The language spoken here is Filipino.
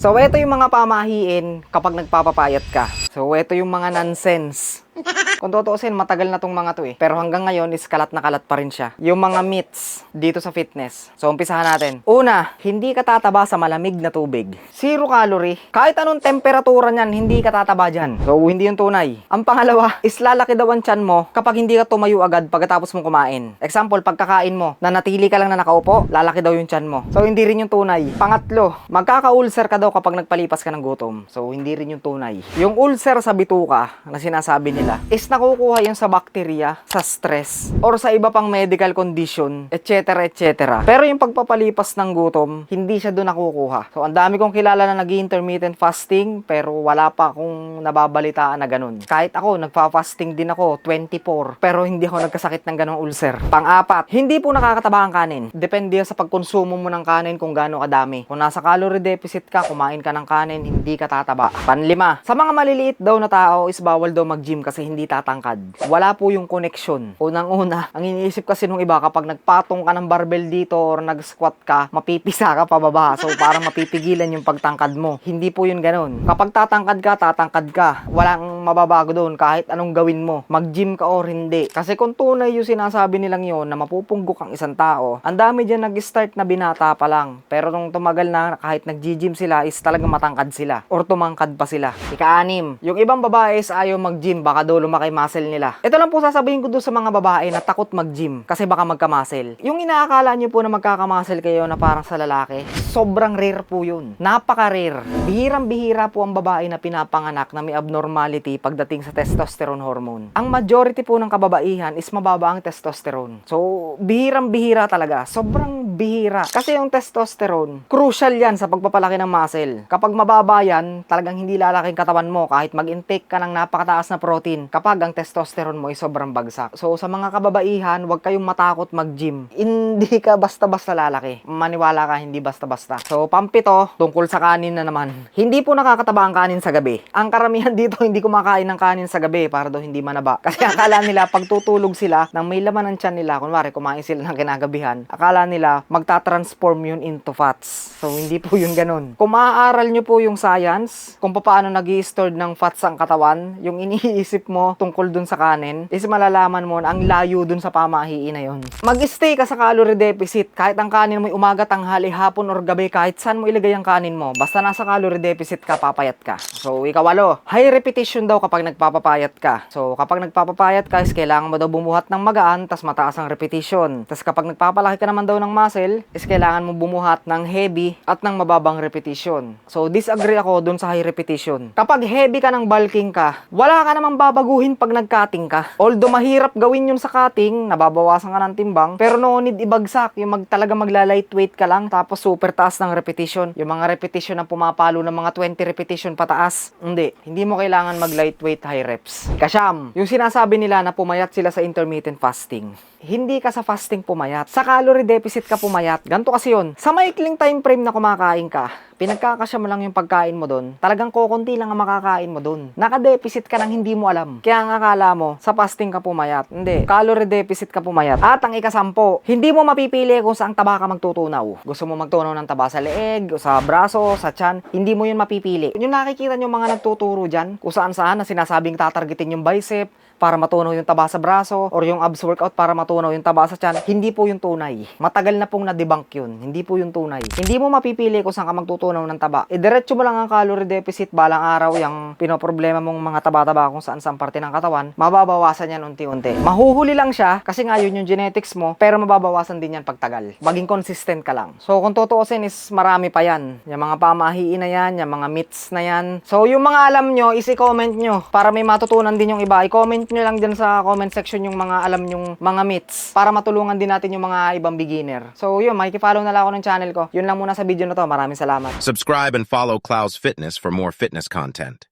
So, ito yung mga pamahiin kapag nagpapapayat ka. So, ito yung mga nonsense. Kung tutuusin, matagal na tong mga to eh. Pero hanggang ngayon is kalat na kalat pa rin siya. Yung mga myths dito sa fitness. So, umpisahan natin. Una, hindi ka tataba sa malamig na tubig. Zero calorie. Kahit anong temperatura niyan, hindi ka tataba dyan. So, hindi yung tunay. Ang pangalawa, is lalaki daw ang tiyan mo kapag hindi ka tumayo agad pagkatapos mong kumain. Example, pagkakain mo, na natili ka lang na nakaupo, lalaki daw yung tiyan mo. So, hindi rin yung tunay. Pangatlo, magkaka-ulcer ka daw kapag nagpalipas ka ng gutom. So, hindi rin yung tunay. Yung ulcer sa bituka na sinasabi nila is nakukuha yun sa bakterya, sa stress, or sa iba pang medical condition, etc. etc. Pero yung pagpapalipas ng gutom, hindi siya doon nakukuha. So, ang dami kong kilala na nag intermittent fasting, pero wala pa akong nababalitaan na ganun. Kahit ako, nagfa-fasting din ako, 24, pero hindi ako nagkasakit ng ganong ulcer. Pang-apat, hindi po nakakataba ang kanin. Depende yan sa pagkonsumo mo ng kanin kung gaano kadami. Kung nasa calorie deficit ka, kumain ka ng kanin, hindi ka tataba. Panlima, sa mga maliliit daw na tao is bawal daw mag-gym kasi hindi tatangkad. Wala po yung connection. Unang-una, ang iniisip kasi nung iba kapag nagpatong ka ng barbell dito or nag-squat ka, mapipisa ka pababa. So parang mapipigilan yung pagtangkad mo. Hindi po yun ganun. Kapag tatangkad ka, tatangkad ka. Walang mababago doon kahit anong gawin mo. Mag-gym ka or hindi. Kasi kung tunay yung sinasabi nilang yon na mapupunggok ang isang tao, ang dami dyan nag-start na binata pa lang. Pero nung tumagal na, kahit nag-gym sila, is talagang matangkad sila. Or tumangkad pa sila. Ika-anim, yung ibang babae is ayaw mag-gym, baka daw lumaki muscle nila. Ito lang po sasabihin ko doon sa mga babae na takot mag-gym kasi baka magka-muscle. Yung inaakala nyo po na magkaka-muscle kayo na parang sa lalaki, sobrang rare po yun. Napaka-rare. Bihirang-bihira po ang babae na pinapanganak na may abnormality pagdating sa testosterone hormone. Ang majority po ng kababaihan is mababa ang testosterone. So, bihirang-bihira talaga. Sobrang bihira. Kasi yung testosterone, crucial yan sa pagpapalaki ng muscle. Kapag mababa yan, talagang hindi lalaking katawan mo kahit mag-intake ka ng napakataas na protein kapag ang testosterone mo ay sobrang bagsak. So, sa mga kababaihan, huwag kayong matakot mag-gym. Hindi ka basta-basta lalaki. Maniwala ka, hindi basta-basta. So, pampito, tungkol sa kanin na naman. Hindi po nakakataba ang kanin sa gabi. Ang karamihan dito, hindi kumakain ng kanin sa gabi para daw hindi manaba. Kasi akala nila, pag tutulog sila, nang may laman ng tiyan nila, kunwari, kumain sila ng kinagabihan, akala nila, magta-transform yun into fats. So, hindi po yun ganun. Kung maaaral nyo po yung science, kung paano nag store ng fats ang katawan, yung iniisip mo tungkol dun sa kanin, is malalaman mo na ang layo dun sa pamahiin na yun. Mag-stay ka sa calorie deficit. Kahit ang kanin mo umaga, tanghali, hapon, or gabi, kahit saan mo ilagay ang kanin mo, basta nasa calorie deficit ka, papayat ka. So, ikawalo, high repetition daw kapag nagpapapayat ka. So, kapag nagpapapayat ka, is kailangan mo daw bumuhat ng magaan, tas mataas ang repetition. Tas kapag nagpapalaki ka naman daw ng muscle, is kailangan mo bumuhat ng heavy at ng mababang repetition. So, disagree ako dun sa high repetition. Kapag heavy ka ng bulking ka, wala ka namang babaguhin pag nag-cutting ka. Although mahirap gawin yun sa cutting, nababawasan ka ng timbang, pero no need ibagsak, yung mag, talaga magla-lightweight ka lang, tapos super taas ng repetition. Yung mga repetition na pumapalo ng mga 20 repetition pataas, hindi. Hindi mo kailangan mag-lightweight high reps. Kasyam, yung sinasabi nila na pumayat sila sa intermittent fasting. Hindi ka sa fasting pumayat. Sa calorie deficit ka pumayat. Ganto kasi yun. Sa maikling time frame na kumakain ka, pinagkakasya mo lang yung pagkain mo doon, talagang kokonti lang ang makakain mo doon. Naka-deficit ka nang hindi mo alam. Kaya nga akala mo, sa fasting ka pumayat. Hindi. Calorie deficit ka pumayat. At ang ikasampo, hindi mo mapipili kung saan taba ka magtutunaw. Gusto mo magtunaw ng taba sa leeg, sa braso, sa tiyan, hindi mo yun mapipili. Yung nakikita nyo mga nagtuturo dyan, kung saan saan na sinasabing tatargetin yung bicep, para matunaw yung taba sa braso or yung abs workout para matunaw yung taba sa tiyan, hindi po yung tunay. Matagal na pong na-debunk yun. Hindi po yung tunay. Hindi mo mapipili kung saan ka magtutunaw ng taba. Idiretso mo lang ang calorie deficit balang araw yung pinoproblema mong mga taba-taba kung saan saan parte ng katawan, mababawasan yan unti-unti. Mahuhuli lang siya kasi nga yun yung genetics mo, pero mababawasan din yan pagtagal. Maging consistent ka lang. So kung tutuusin is marami pa yan. Yung mga pamahiin na yan, yung mga myths na yan. So yung mga alam nyo, is i-comment nyo para may matutunan din yung iba. I-comment nyo lang dyan sa comment section yung mga alam yung mga myths para matulungan din natin yung mga ibang beginner. So yun, makikifollow na lang ako ng channel ko. Yun lang muna sa video na to. Maraming salamat. Subscribe and follow Clouds Fitness for more fitness content.